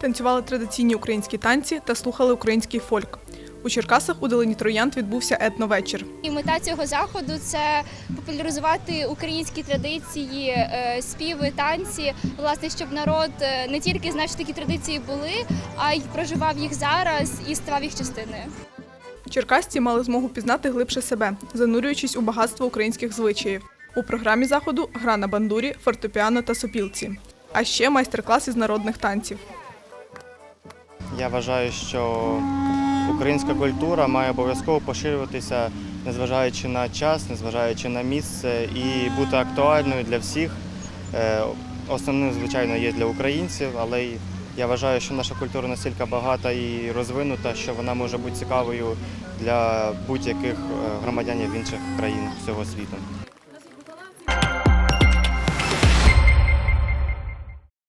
танцювали традиційні українські танці та слухали український фольк. У Черкасах у долині Троянд відбувся етновечір. І мета цього заходу це популяризувати українські традиції, е, співи, танці. Власне, щоб народ е, не тільки знав, що такі традиції були, а й проживав їх зараз і ставав їх частиною. Черкасці мали змогу пізнати глибше себе, занурюючись у багатство українських звичаїв. У програмі заходу гра на бандурі, фортепіано та сопілці. А ще майстер-клас із народних танців. Я вважаю, що українська культура має обов'язково поширюватися, незважаючи на час, незважаючи на місце, і бути актуальною для всіх. Е, Основним, звичайно, є для українців, але я вважаю, що наша культура настільки багата і розвинута, що вона може бути цікавою для будь-яких е, громадянів інших країн всього світу.